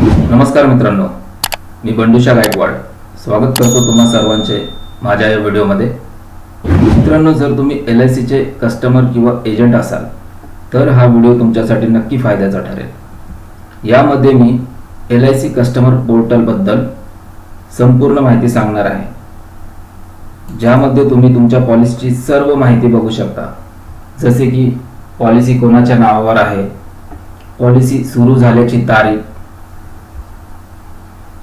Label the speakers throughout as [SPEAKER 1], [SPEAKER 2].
[SPEAKER 1] नमस्कार मित्रांनो मी बंडुशा गायकवाड. स्वागत करतो तुम्हा सर्वांचे माझ्या या व्हिडिओमध्ये. मित्रांनो जर तुम्ही एल आय सीचे कस्टमर किंवा एजंट असाल तर हा व्हिडिओ तुमच्यासाठी नक्की फायद्याचा ठरेल. यामध्ये मी एल आय सी कस्टमर पोर्टलबद्दल संपूर्ण माहिती सांगणार आहे. ज्यामध्ये तुम्ही तुमच्या पॉलिसीची सर्व माहिती बघू शकता. जसे की पॉलिसी कोणाच्या नावावर आहे पॉलिसी सुरू झाल्याची तारीख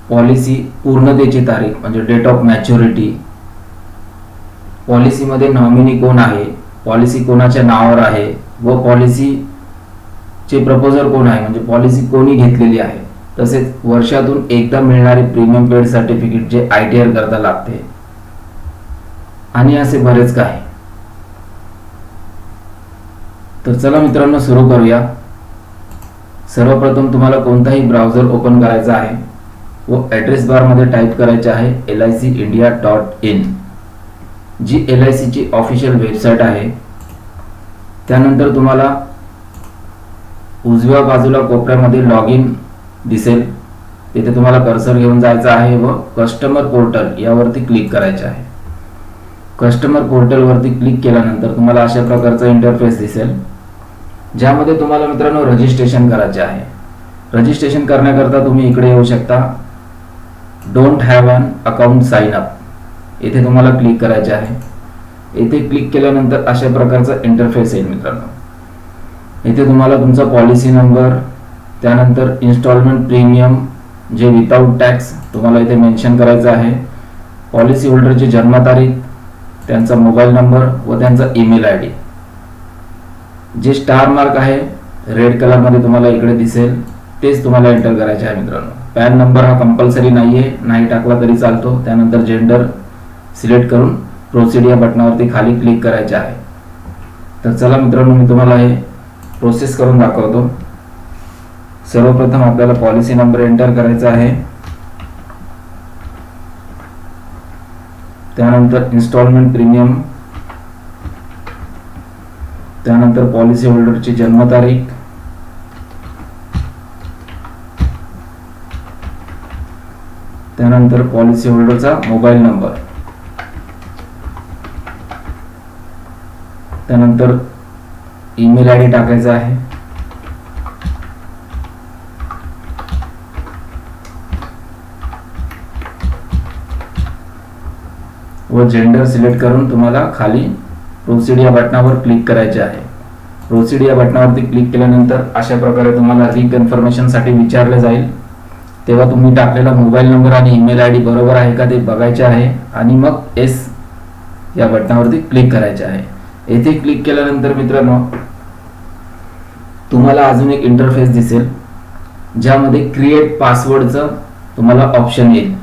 [SPEAKER 1] पॉलिसी पूर्णतेची तारीख म्हणजे डेट ऑफ मॅच्युरिटी पॉलिसीमध्ये नॉमिनी कोण आहे? पॉलिसी कोणाच्या नावावर आहे? व पॉलिसीचे प्रपोजर कोण आहे? म्हणजे पॉलिसी कोणी घेतलेली आहे? तसेच वर्षातून एकदा मिळणारे प्रीमियम पेड सर्टिफिकेट जे आय टी आर करता लागते. आणि असे बरेच काही. तर चला मित्रांनो सुरू करूया. सर्वप्रथम तुम्हाला कोणताही ब्राउझर ओपन करायचा आहे व ॲड्रेस बारमध्ये टाईप करायचे आहे L I C India dot in G L I सीची ऑफिशियल वेबसाईट आहे. त्यानंतर तुम्हाला उजव्या बाजूला कोपऱ्यामध्ये लॉग इन दिसेल. तिथे तुम्हाला कर्सर घेऊन जायचं आहे व कस्टमर पोर्टल यावरती क्लिक करायचे आहे. कस्टमर पोर्टलवरती क्लिक केल्यानंतर तुम्हाला अशा प्रकारचा इंटरफेस दिसेल. ज्यामध्ये तुम्हाला मित्रांनो रजिस्ट्रेशन करायचे आहे. रजिस्ट्रेशन करण्याकरता तुम्ही इकडे येऊ शकता. Don't have an account sign up येथे तुम्हाला क्लिक करायचे आहे. येथे क्लिक केल्यानंतर अशा प्रकारचा इंटरफेस येईल मित्रांनो. इथे तुम्हाला तुमचा पॉलिसी नंबर त्यानंतर इन्स्टॉलमेंट प्रीमियम जे विदाऊट टॅक्स तुम्हाला इथे मेन्शन करायचं आहे. पॉलिसी होल्डरची जन्मतारीख त्यांचा मोबाईल नंबर व त्यांचा ईमेल आय डी जे स्टार मार्क आहे रेड कलरमध्ये तुम्हाला इकडे दिसेल तेच तुम्हाला एंटर करायचे आहे मित्रांनो. पॅन नंबर हा कंपल्सरी नाही आहे नाही टाकला तरी चालतो. त्यानंतर जेंडर सिलेक्ट करून प्रोसिड या बटनावरती खाली क्लिक करायचे आहे. तर चला मित्रांनो मी तुम्हाला हे प्रोसेस करून दाखवतो. सर्वप्रथम आपल्याला पॉलिसी नंबर एंटर करायचा आहे. त्यानंतर इन्स्टॉलमेंट प्रीमियम त्यानंतर पॉलिसी होल्डरची जन्मतारीख. त्यानंतर पॉलिसी होल्डरचा मोबाईल नंबर त्यानंतर ईमेल आय डी टाकायचा आहे. व जेंडर सिलेक्ट करून तुम्हाला खाली प्रोसिड या बटनावर क्लिक करायचे आहे. प्रोसिड या बटनावरती क्लिक केल्यानंतर अशा प्रकारे तुम्हाला रिकन्फर्मेशनसाठी विचारले जाईल. तेव्हा तुम्ही टाकलेला मोबाईल नंबर आणि ईमेल आय डी बरोबर आहे का ते बघायचे आहे आणि मग एस या बटनावरती क्लिक करायचे आहे. येथे क्लिक केल्यानंतर मित्रांनो तुम्हाला अजून एक इंटरफेस दिसेल ज्यामध्ये क्रिएट पासवर्डचं तुम्हाला ऑप्शन येईल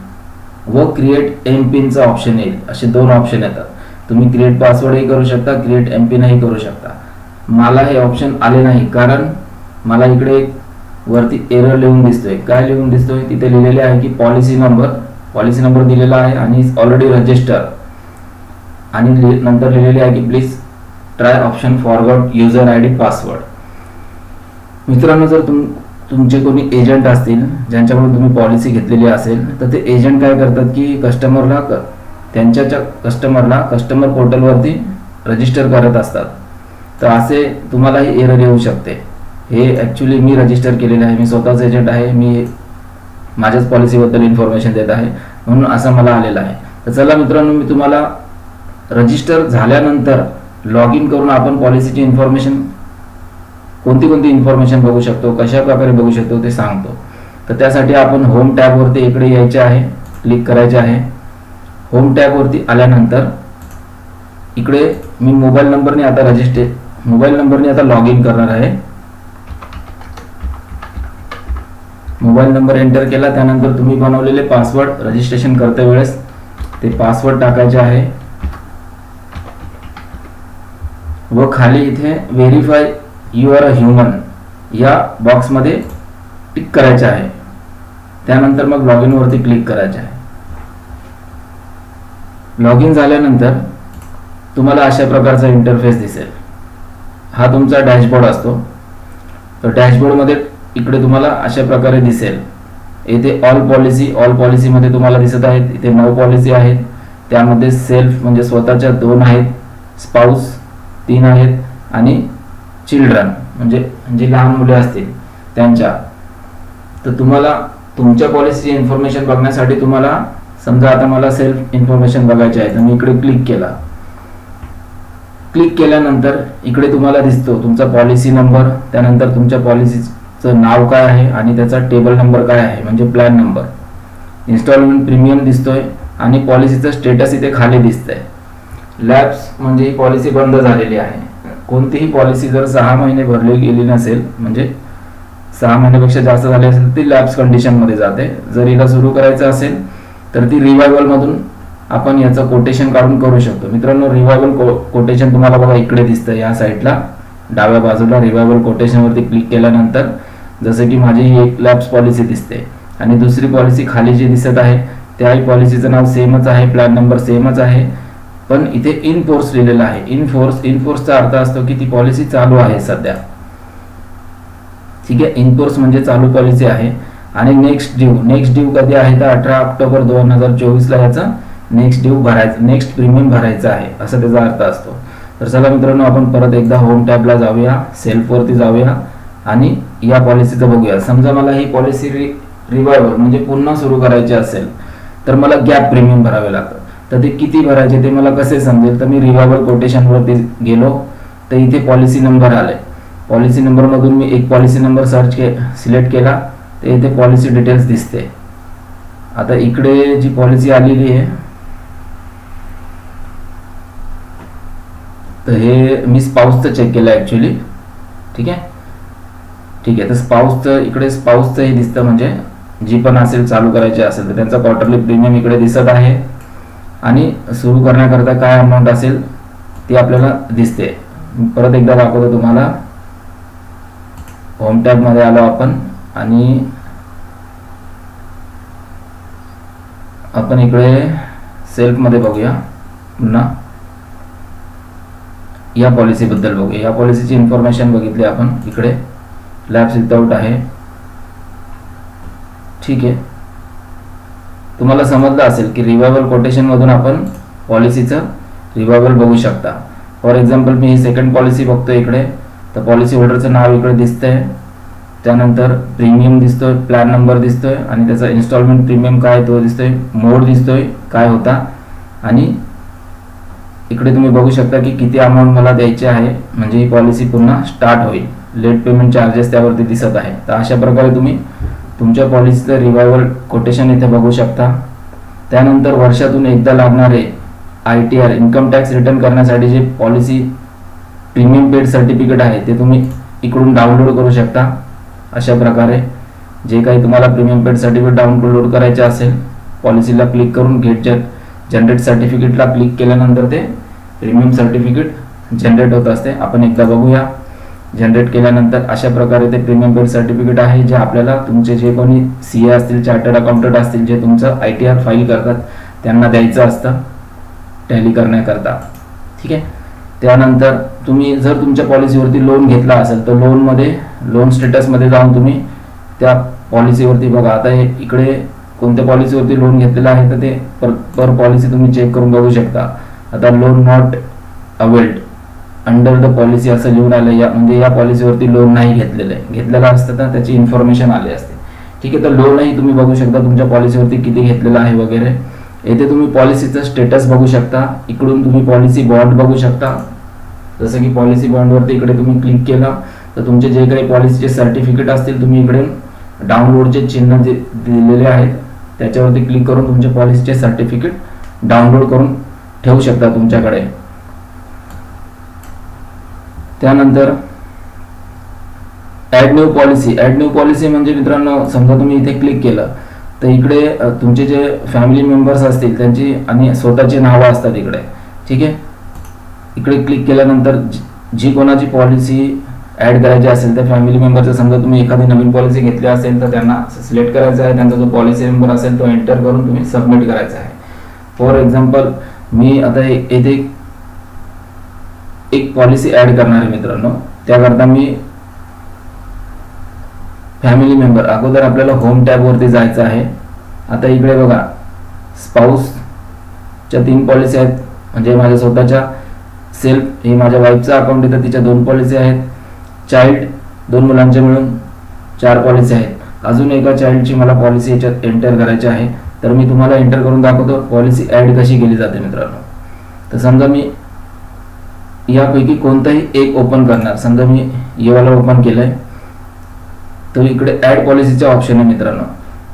[SPEAKER 1] व क्रिएट एम पिनचं ऑप्शन येईल. असे दोन ऑप्शन येतात. तुम्ही क्रिएट पासवर्डही करू शकता क्रिएट एम पिनही करू शकता. मला हे ऑप्शन आले नाही कारण मला इकडे एक वरती एरर लिहून दिसतोय. काय लिहून दिसतोय? तिथे लिहिलेले आहे की पॉलिसी नंबर पॉलिसी नंबर दिलेला आहे आणि ऑलरेडी रजिस्टर आणि नंतर लिहिलेले आहे की please try option forward user I D password मित्रांनो जर तुम तुमचे कोणी एजंट असतील ज्यांच्याकडून तुम्ही पॉलिसी घेतलेली असेल तर ते एजंट काय करतात की कस्टमरला त्यांच्याच्या त्यांच्या कस्टमरला कस्टमर पोर्टलवरती रजिस्टर करत असतात. तर असे तुम्हालाही एरर येऊ शकते. हे ॲक्च्युली मी रजिस्टर केलेले आहे. मी स्वतःच एजंट आहे. मी माझ्याच पॉलिसीबद्दल इन्फॉर्मेशन देत आहे. म्हणून असं मला आलेलं आहे. तर चला मित्रांनो मी तुम्हाला रजिस्टर झाल्यानंतर लॉग इन करून आपण पॉलिसीची इन्फॉर्मेशन कोणती कोणती इन्फॉर्मेशन बघू शकतो कशा प्रकारे बघू शकतो ते सांगतो. तर त्यासाठी आपण होम टॅबवरती इकडे यायचे आहे. क्लिक करायचे आहे. होम टॅबवरती आल्यानंतर इकडे मी मोबाईल नंबरने आता रजिस्टर मोबाईल नंबरने आता लॉग इन करणार आहे. मोबाईल नंबर एंटर केला त्यानंतर तुम्ही बनवलेले पासवर्ड रजिस्ट्रेशन करते वेळेस ते पासवर्ड टाकायचे आहे. व खाली इथे verify you are a human या बॉक्समध्ये टिक करायचे आहे. त्यानंतर मग लॉग इन वरती क्लिक करायचे आहे. लॉग इन झाल्यानंतर तुम्हाला अशा प्रकारचा इंटरफेस दिसेल. हा तुमचा डॅशबोर्ड असतो. तर डॅशबोर्डमध्ये इकडे तुम्हाला अशा प्रकारे दिसेल. येथे ऑल पॉलिसी ऑल पॉलिसीमध्ये तुम्हाला दिसत आहेत. इथे नऊ पॉलिसी आहेत. त्यामध्ये सेल्फ म्हणजे स्वतःच्या दोन आहेत. स्पाऊस तीन आहेत. आणि चिल्ड्रन म्हणजे जी लहान मुले असतील त्यांच्या. तर तुम्हाला तुमच्या पॉलिसीची इन्फॉर्मेशन बघण्यासाठी तुम्हाला समजा आता मला सेल्फ इन्फॉर्मेशन बघायची आहे तर मी इकडे क्लिक केला. क्लिक केल्यानंतर इकडे तुम्हाला दिसतो तुमचा पॉलिसी नंबर त्यानंतर तुमच्या पॉलिसी नाव काय आहे आणि त्याचा टेबल नंबर काय आहे? म्हणजे प्लॅन नंबर इन्स्टॉलमेंट प्रीमियम दिसतोय आणि पॉलिसीचं स्टेटस इथे खाली दिसतंय. लॅब्स म्हणजे ही पॉलिसी बंद झालेली आहे. कोणतीही पॉलिसी जर सहा महिने भरली गेली नसेल म्हणजे सहा महिन्यापेक्षा जास्त झाली असेल ती लॅब्स कंडिशनमध्ये जाते. जर हिला सुरू करायचं असेल तर ती रिवायवलमधून आपण याचं कोटेशन काढून करू शकतो. मित्रांनो रिवायवल कोटेशन तुम्हाला बघा इकडे दिसतं या साईडला डाव्या बाजूला रिवायवल कोटेशनवरती क्लिक केल्यानंतर जसं की माझी ही एक लॅब्स पॉलिसी दिसते. आणि दुसरी पॉलिसी खाली जी दिसत आहे त्याही पॉलिसीचं नाव सेमच आहे प्लॅन नंबर सेमच आहे. पण इथे इन फोर्स लिहिलेलं आहे. इन फोर्स इन फोर्सचा अर्थ असतो की ती पॉलिसी चालू आहे सध्या. ठीक आहे? इन फोर्स म्हणजे चालू पॉलिसी आहे. आणि नेक्स्ट ड्यू नेक्स्ट ड्यू कधी आहे? तर अठरा ऑक्टोबर दोन हजार चोवीसला याचा नेक्स्ट ड्यू भरायचं नेक्स्ट प्रीमियम भरायचा आहे. असा त्याचा अर्थ असतो. तर चला मित्रांनो आपण परत एकदा होम टॅबला जाऊया सेल्फवरती जाऊया. आणि या पॉलिसीचं बघूया. समजा मला ही पॉलिसी रि रिवायवर म्हणजे पुन्हा सुरू करायची असेल तर मला गॅप प्रीमियम भरावे लागतं तर ते किती भरायचे ते मला कसे समजेल? तर मी रिवायवल कोटेशनवरती गेलो तर इथे पॉलिसी नंबर आले. पॉलिसी नंबरमधून मी एक पॉलिसी नंबर सर्च के सिलेक्ट केला तर इथे पॉलिसी डिटेल्स दिसते. आता इकडे जी पॉलिसी आलेली आहे तर हे मी स्पाऊसचं चेक केलं ॲक्च्युली ठीक आहे? ठीक आहे. तर स्पाऊसचं इकडे स्पाऊसचं हे दिसतं म्हणजे जी पण असेल चालू करायची असेल तर त्यांचा क्वार्टरली प्रीमियम इकडे दिसत आहे. आणि सुरू करण्याकरता काय अमाऊंट असेल ती आपल्याला दिसते. परत एकदा दाखवतो तुम्हाला. होम टॅबमध्ये आलो आपण आणि आपण इकडे सेल्फमध्ये बघूया. पुन्हा. या पॉलिसीबद्दल बघूया. या पॉलिसीची इन्फॉर्मेशन बघितली आपण इकडे. लॅब्स विदाउट आहे. ठीक आहे. तुम्हाला समजलं असेल की रिवायबल कोटेशनमधून आपण पॉलिसीचं रिवायबल बघू शकता. फॉर एक्झाम्पल मी ही सेकंड पॉलिसी बघतो इकडे. तर पॉलिसी होल्डरचं नाव इकडे दिसतंय. त्यानंतर प्रीमियम दिसतोय प्लॅन नंबर दिसतोय आणि त्याचा इन्स्टॉलमेंट प्रीमियम काय तो दिसतोय मोड दिसतोय काय होता. आणि इकडे तुम्ही बघू शकता की किती अमाऊंट मला द्यायची आहे म्हणजे ही पॉलिसी पुन्हा स्टार्ट होईल. लेट पेमेंट चार्जेस त्यावरती दिसत आहे तर अशा प्रकारे तुम्ही तुमच्या पॉलिसीचं रिवायवल कोटेशन इथे बघू शकता. त्यानंतर वर्षातून एकदा लागणारे I T R income tax return करण्यासाठी जे पॉलिसी प्रीमियम पेड सर्टिफिकेट आहे ते तुम्ही इकडून डाउनलोड करू शकता. अशा प्रकारे जे काही तुम्हाला प्रीमियम पेड सर्टिफिकेट डाउनलोड करायचे असेल पॉलिसीला क्लिक करून गेट जनरेट सर्टिफिकेटला क्लिक केल्यानंतर ते प्रीमियम सर्टिफिकेट जनरेट होत असते. आपण एकदा बघूया. जनरेट केल्यानंतर अशा प्रकारे ते प्रीमियम पेड सर्टिफिकेट आहे जे आपल्याला तुमचे जे कोणी सी ए असतील चार्टर्ड अकाउंटंट असतील जे तुमचं आय टी आर फाईल करतात त्यांना द्यायचं असतं टॅली करण्याकरता. ठीक आहे? त्यानंतर तुम्ही जर तुमच्या पॉलिसीवरती लोन घेतला असेल तर लोनमध्ये लोन स्टेटसमध्ये जाऊन तुम्ही त्या पॉलिसीवरती बघा. आता हे इकडे कोणत्या पॉलिसीवरती लोन घेतलेलं आहे तर ते पर पर पॉलिसी तुम्ही चेक करून बघू शकता. आता loan not availed under the policy असं लिहून आलं या म्हणजे या पॉलिसीवरती लोन नाही घेतलेलं आहे. घेतलेलं असतं तर त्याची इन्फॉर्मेशन आली असते. ठीक आहे तर लोनही तुम्ही बघू शकता तुमच्या पॉलिसीवरती किती घेतलेलं आहे वगैरे. येथे तुम्ही पॉलिसीचं स्टेटस बघू शकता. इकडून तुम्ही पॉलिसी बॉन्ड बघू शकता. जसं की पॉलिसी बॉन्डवरती इकडे तुम्ही क्लिक केला तर तुमचे जे काही पॉलिसीचे सर्टिफिकेट असतील तुम्ही इकडे डाउनलोडचे चिन्ह जे दिलेले आहेत त्याच्यावरती क्लिक करून तुमचे पॉलिसीचे सर्टिफिकेट डाउनलोड करून ठेवू शकता तुमच्याकडे. त्यानंतर add new policy add new policy म्हणजे मित्रांनो समजा तुम्ही इथे क्लिक केलं तर इकडे तुमचे जे फॅमिली मेंबर्स असतील त्यांची आणि स्वतःची नावं असतात इकडे. ठीक आहे? इकडे क्लिक केल्यानंतर जी कोणाची पॉलिसी ॲड करायची असेल तर फॅमिली मेंबरचं समजा तुम्ही एखादी नवीन पॉलिसी घेतली असेल तर त्यांना सिलेक्ट करायचं आहे. त्यांचा जो पॉलिसी नंबर असेल तो एंटर करून तुम्ही सबमिट करायचा आहे. फॉर एक्झाम्पल मी आता येथे एक पॉलिसी ऍड करणार आहे मित्रांनो. त्याकरता मी फॅमिली मेंबर अगोदर आपल्याला होम टॅबवरती जायचं आहे. आता इकडे बघा स्पाऊसच्या तीन पॉलिसी आहेत. म्हणजे माझ्या स्वतःच्या सेल्फ हे माझ्या वाईफचं अकाउंट आहे तर तिच्या दोन पॉलिसी आहेत. चाइल्ड दोन मुलांच्या मिळून चार पॉलिसी आहेत. अजून एका चाइल्डची मला पॉलिसी याच्यात एंटर करायची आहे. तर मी तुम्हाला एंटर करून दाखवतो पॉलिसी ॲड कशी केली जाते मित्रांनो. तर समजा मी यापैकी कोणताही एक ओपन करणार. समजा मी येवाला ओपन केलंय तर इकडे ॲड पॉलिसीचा ऑप्शन आहे मित्रांनो.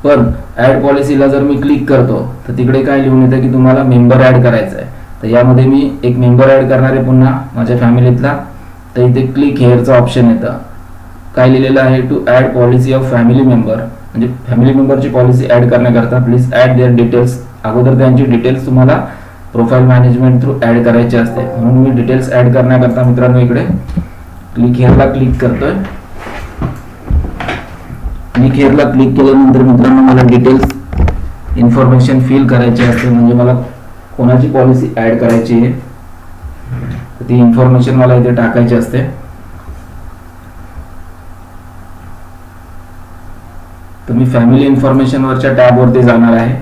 [SPEAKER 1] पण ॲड पॉलिसीला जर मी क्लिक करतो तर तिकडे काय लिहून येतं की तुम्हाला मेंबर ॲड करायचा आहे तर यामध्ये मी एक मेंबर ॲड करणार आहे पुन्हा माझ्या फॅमिलीतला तर इथे क्लिक हेअरचं ऑप्शन येतं. काय लिहिलेलं आहे? To add policy of family member म्हणजे फॅमिली मेंबरची पॉलिसी ॲड करण्याकरता प्लीज ॲड देअर डिटेल्स अगोदर त्यांची डिटेल्स तुम्हाला प्रोफाईल मॅनेजमेंट थ्रू ॲड करायची असते. म्हणून मी डिटेल्स ॲड करण्याकरता मित्रांनो इकडे क्लिक हेअरला क्लिक करतोय. क्लिक हेअरला क्लिक केल्यानंतर मित्रांनो मला डिटेल्स इन्फॉर्मेशन फिल करायची असते. म्हणजे मला कोणाची पॉलिसी ॲड करायची आहे तर ती इन्फॉर्मेशन मला इथे टाकायची असते. तर मी फॅमिली इन्फॉर्मेशनवरच्या टॅबवरती जाणार आहे.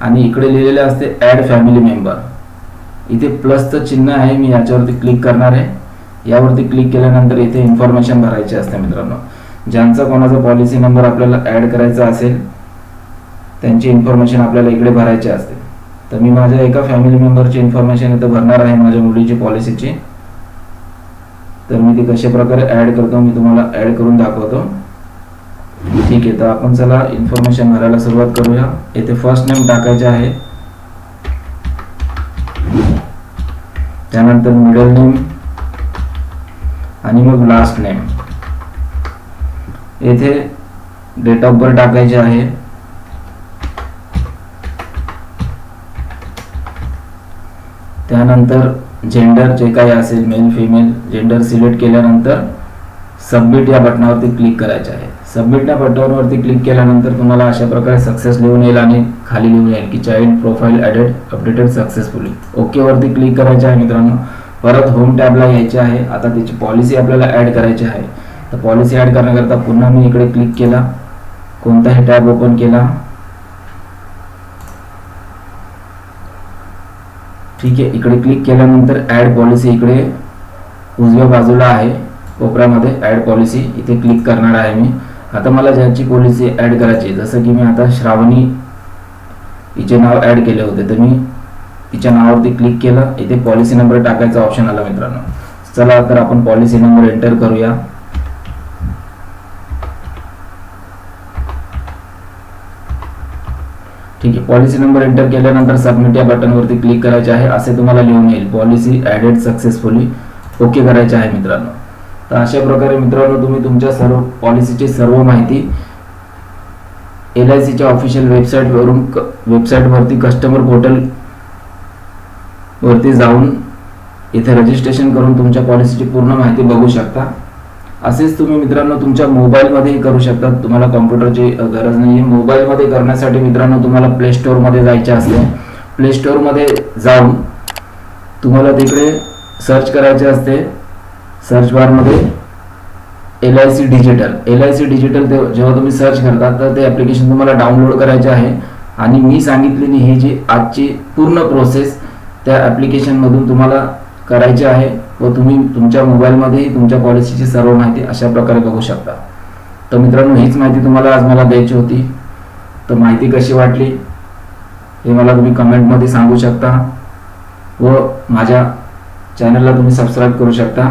[SPEAKER 1] आणि इकडे लिहिलेले असते ॲड फॅमिली मेंबर इथे प्लसचं चिन्ह आहे मी याच्यावरती क्लिक करणार आहे. यावरती क्लिक केल्यानंतर इथे इन्फॉर्मेशन भरायची असते मित्रांनो. ज्यांचा कोणाचा पॉलिसी नंबर आपल्याला ॲड करायचा असेल त्यांची इन्फॉर्मेशन आपल्याला इकडे भरायची असते. तर मी माझ्या एका फॅमिली मेंबरची इन्फॉर्मेशन इथं भरणार आहे माझ्या मुलीची पॉलिसीची तर मी ती कशा प्रकारे ॲड करतो मी तुम्हाला ॲड करून दाखवतो. ठीक आहे तर आपण चला इन्फॉर्मेशन भरायला सुरुवात करूया. येथे फर्स्ट नेम टाकायचे आहे. त्यानंतर मिडल नेम आणि मग लास्ट नेम येथे डेट ऑफ़ बर्थ टाकायचे आहे. त्यानंतर जेंडर जे काही असेल मेल फिमेल जेंडर सिलेक्ट केल्यानंतर सबमिट या बटनावरती क्लिक करायचे आहे. सबमिट या बटनावरती क्लिक केल्यानंतर तुम्हाला अशा प्रकारे सक्सेस लिहून येईल आणि खाली लिहून येईल की child profile added updated successfully okay वरती क्लिक करायचे आहे मित्रांनो. परत होम टॅबला यायचे आहे. आता त्याची पॉलिसी आपल्याला ॲड करायची आहे. तर पॉलिसी ॲड करण्याकरता पुन्हा मी इकडे क्लिक केला. कोणताही टॅब ओपन केला. ठीक आहे इकडे क्लिक केल्यानंतर ॲड पॉलिसी इकडे उजव्या बाजूला आहे. कोपऱ्यामध्ये ॲड पॉलिसी इथे क्लिक करणार आहे मी. आता मला ज्याची पॉलिसी ॲड करायची आहे, जसं की मी आता श्रावणी हिचे नाव ॲड केले होते. तर मी तिच्या नावावरती क्लिक केलं. इथे पॉलिसी नंबर टाकायचा ऑप्शन आला मित्रांनो. चला तर आपण पॉलिसी नंबर एंटर करूया. ठीक आहे. पॉलिसी नंबर एंटर केल्यानंतर सबमिट या बटनवरती क्लिक करायचे आहे. असे तुम्हाला लिहून येईल. पॉलिसी ॲडेड सक्सेसफुली ओके करायचे आहे मित्रांनो. तर अशा प्रकारे मित्रांनो तुम्ही तुमच्या सर्व पॉलिसीची सर्व माहिती एल आय सीच्या ऑफिशियल वेबसाईटवरून वेबसाईटवरती कस्टमर पोर्टल वरती जाऊन इथे रजिस्ट्रेशन करून तुमच्या पॉलिसीची पूर्ण माहिती बघू शकता. असेच तुम्ही मित्रांनो तुमच्या मोबाईलमध्येही करू शकता. तुम्हाला कॉम्प्युटरची गरज नाही आहे मोबाईलमध्ये करण्यासाठी मित्रांनो तुम्हाला प्ले स्टोअरमध्ये जायचे असते प्ले स्टोअरमध्ये जाऊन तुम्हाला तिकडे सर्च करायचे असते. सर्च बारमध्ये L I C digital L I C digital ते जेव्हा तुम्ही सर्च करता तर ते ॲप्लिकेशन तुम्हाला डाउनलोड करायचे आहे. आणि मी सांगितलेली हे जी आजची पूर्ण प्रोसेस त्या ॲप्लिकेशनमधून तुम्हाला करायची आहे व तुम्ही तुमच्या मोबाईलमध्येही तुमच्या पॉलिसीची सर्व माहिती अशा प्रकारे बघू शकता. तर मित्रांनो हीच माहिती तुम्हाला आज मला द्यायची होती. तर माहिती कशी वाटली हे मला तुम्ही कमेंटमध्ये सांगू शकता. व माझ्या चॅनलला तुम्ही सबस्क्राईब करू शकता.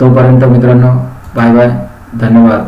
[SPEAKER 1] तोपर्यंत मित्रांनो बाय बाय धन्यवाद.